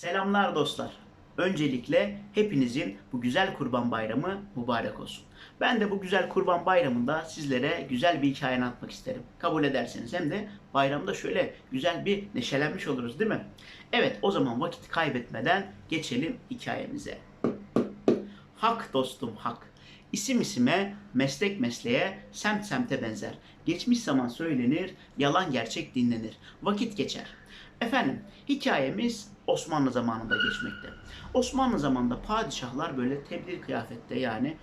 Selamlar dostlar. Öncelikle hepinizin bu güzel kurban bayramı mübarek olsun. Ben de bu güzel kurban bayramında sizlere güzel bir hikaye anlatmak isterim. Kabul ederseniz hem de bayramda şöyle güzel bir neşelenmiş oluruz değil mi? Evet o zaman vakit kaybetmeden geçelim hikayemize. Hak dostum hak. İsim isime, meslek mesleğe, semt semte benzer. Geçmiş zaman söylenir, yalan gerçek dinlenir. Vakit geçer. Efendim, hikayemiz Osmanlı zamanında geçmekte. Osmanlı zamanında padişahlar böyle tebdil kıyafette yani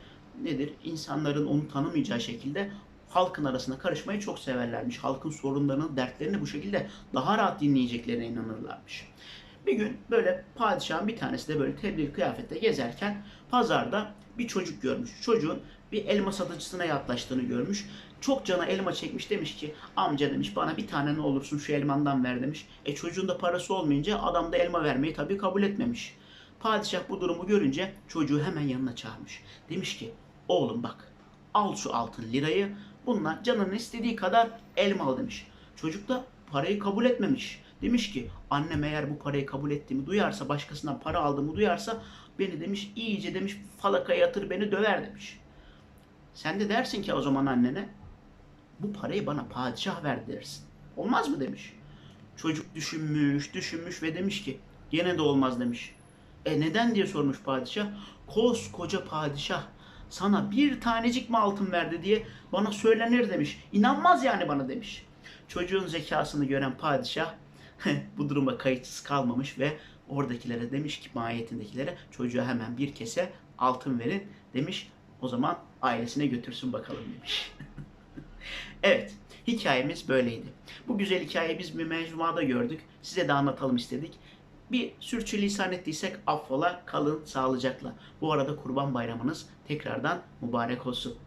nedir? İnsanların onu tanımayacağı şekilde halkın arasına karışmayı çok severlermiş. Halkın sorunlarını, dertlerini bu şekilde daha rahat dinleyeceklerine inanırlarmış. Bir gün böyle padişahın bir tanesi de böyle tebdil kıyafette gezerken pazarda bir çocuk görmüş. Çocuğun bir elma satıcısına yaklaştığını görmüş. Çok cana elma çekmiş demiş ki amca demiş bana bir tane ne olursun şu elmandan ver demiş. E çocuğun da parası olmayınca adam da elma vermeyi tabii kabul etmemiş. Padişah bu durumu görünce çocuğu hemen yanına çağırmış. Demiş ki oğlum bak al şu altın lirayı bununla canının istediği kadar elma al demiş. Çocuk da parayı kabul etmemiş. Demiş ki annem eğer bu parayı kabul ettiğimi duyarsa başkasından para aldığımı duyarsa beni demiş iyice demiş falakaya yatır beni döver demiş. Sen de dersin ki o zaman annene bu parayı bana padişah verdi dersin. Olmaz mı demiş. Çocuk düşünmüş düşünmüş ve demiş ki gene de olmaz demiş. E neden diye sormuş padişah. Koskoca padişah sana bir tanecik mi altın verdi diye bana söylenir demiş. İnanmaz yani bana demiş. Çocuğun zekasını gören padişah bu duruma kayıtsız kalmamış ve oradakilere demiş ki mahiyetindekilere çocuğa hemen bir kese altın verin demiş. O zaman ailesine götürsün bakalım demiş. evet hikayemiz böyleydi. Bu güzel hikayeyi biz bir mecmuada gördük. Size de anlatalım istedik. Bir sürçülisan ettiysek affola kalın sağlıcakla. Bu arada kurban bayramınız tekrardan mübarek olsun.